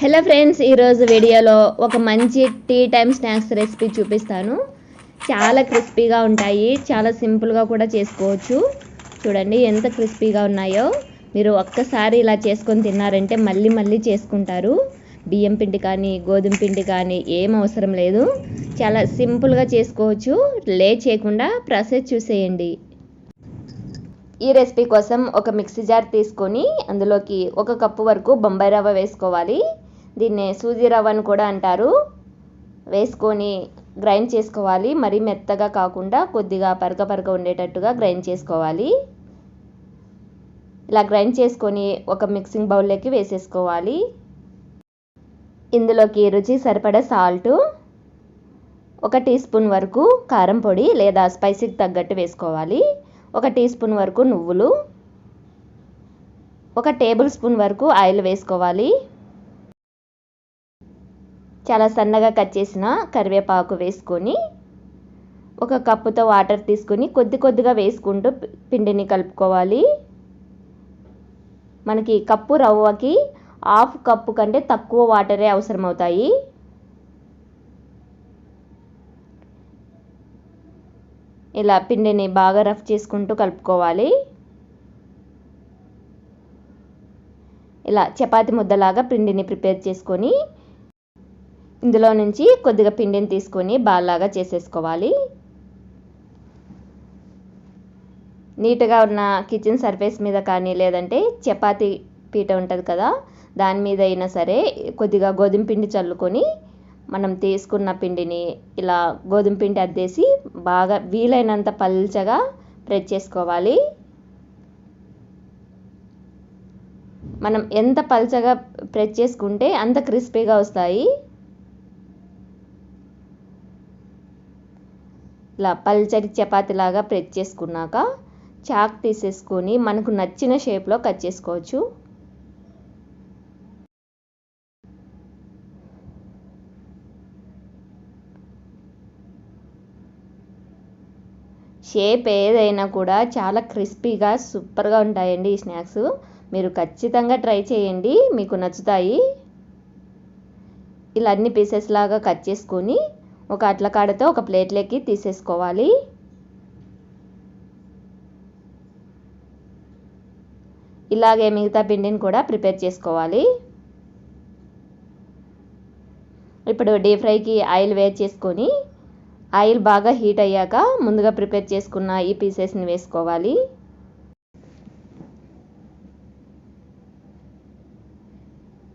Hello friends ఈరోజు వీడియోలో ఒక మంచి టీ టైం స్నాక్స్ రెసిపీ చూపిస్తాను. చాలా క్రిస్పీగా ఉంటాయి. చాలా సింపుల్గా కూడా చేసుకోవచ్చు. చూడండి ఎంత క్రిస్పీగా ఉన్నాయో. మీరు ఒక్కసారి ఇలా చేసుకొని తిన్నారంటే మళ్ళీ మళ్ళీ చేసుకుంటారు. బియ్యం పిండి కానీ గోధుమ పిండి కానీ ఏం అవసరం లేదు. చాలా సింపుల్గా చేసుకోవచ్చు. లే చేయకుండా ప్రాసెస్ చూసేయండి. ఈ రెసిపీ కోసం ఒక మిక్సీ జార్ తీసుకొని అందులోకి ఒక కప్పు వరకు బొంబాయి రవ్వ వేసుకోవాలి. దీన్ని సూజీ రవ్వ అని కూడా అంటారు. వేసుకొని గ్రైండ్ చేసుకోవాలి. మరీ మెత్తగా కాకుండా కొద్దిగా పరక పరక ఉండేటట్టుగా గ్రైండ్ చేసుకోవాలి. ఇలా గ్రైండ్ చేసుకొని ఒక మిక్సింగ్ బౌల్లోకి వేసేసుకోవాలి. ఇందులోకి రుచి సరిపడా సాల్టు ఒక టీ స్పూన్ వరకు కారం పొడి లేదా స్పైసీకి తగ్గట్టు వేసుకోవాలి. ఒక టీ స్పూన్ వరకు నువ్వులు ఒక టేబుల్ స్పూన్ వరకు ఆయిల్ వేసుకోవాలి. చాలా సన్నగా కట్ చేసిన కరివేపాకు వేసుకొని ఒక కప్పుతో వాటర్ తీసుకొని కొద్ది కొద్దిగా వేసుకుంటూ పిండిని కలుపుకోవాలి. మనకి కప్పు రవ్వకి హాఫ్ కప్పు కంటే తక్కువ వాటరే అవసరమవుతాయి. ఇలా పిండిని బాగా రఫ్ చేసుకుంటూ కలుపుకోవాలి. ఇలా చపాతి ముద్దలాగా పిండిని ప్రిపేర్ చేసుకొని ఇందులో నుంచి కొద్దిగా పిండిని తీసుకొని బాల్లాగా చేసేసుకోవాలి. నీట్గా ఉన్న కిచెన్ సర్ఫేస్ మీద కానీ లేదంటే చపాతి పీట ఉంటుంది కదా దాని మీద అయినా సరే కొద్దిగా గోధుమ పిండి చల్లుకొని మనం తీసుకున్న పిండిని ఇలా గోధుమ పిండి అద్దేసి బాగా వీలైనంత పల్చగా ప్రెస్ చేసుకోవాలి. మనం ఎంత పల్చగా ప్రెస్ చేసుకుంటే అంత క్రిస్పీగా వస్తాయి. ఇలా పల్చటి చపాతీలాగా ప్రెస్ చేసుకున్నాక చాక్ తీసేసుకొని మనకు నచ్చిన షేప్లో కట్ చేసుకోవచ్చు. షేప్ ఏదైనా కూడా చాలా క్రిస్పీగా సూపర్గా ఉంటాయండి ఈ స్నాక్స్. మీరు ఖచ్చితంగా ట్రై చేయండి మీకు నచ్చుతాయి. ఇలా అన్ని పీసెస్ లాగా కట్ చేసుకొని ఒక అట్లకాడతో ఒక ప్లేట్లోకి తీసేసుకోవాలి. ఇలాగే మిగతా పిండిని కూడా ప్రిపేర్ చేసుకోవాలి. ఇప్పుడు డీప్ ఫ్రైకి ఆయిల్ వేడి చేసుకొని ఆయిల్ బాగా హీట్ అయ్యాక ముందుగా ప్రిపేర్ చేసుకున్న ఈ పీసెస్ని వేసుకోవాలి.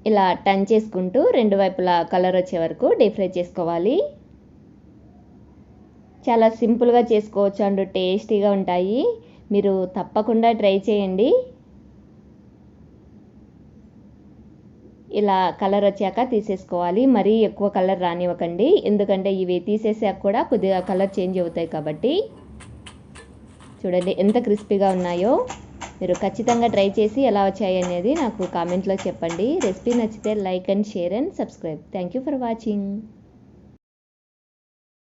ఇలా టర్న్ చేసుకుంటూ రెండు వైపులా కలర్ వచ్చే వరకు డీప్ ఫ్రై చేసుకోవాలి. చాలా సింపుల్గా చేసుకోవచ్చు అండ్ టేస్టీగా ఉంటాయి. మీరు తప్పకుండా ట్రై చేయండి. ఇలా కలర్ వచ్చాక తీసేసుకోవాలి. మరీ ఎక్కువ కలర్ రానివ్వకండి. ఎందుకంటే ఇవి తీసేసాక కూడా కొద్దిగా కలర్ చేంజ్ అవుతాయి కాబట్టి. చూడండి ఎంత క్రిస్పీగా ఉన్నాయో. మీరు ఖచ్చితంగా ట్రై చేసి ఎలా వచ్చాయి అనేది నాకు కామెంట్లో చెప్పండి. రెసిపీ నచ్చితే like and share and subscribe. Thank you for watching.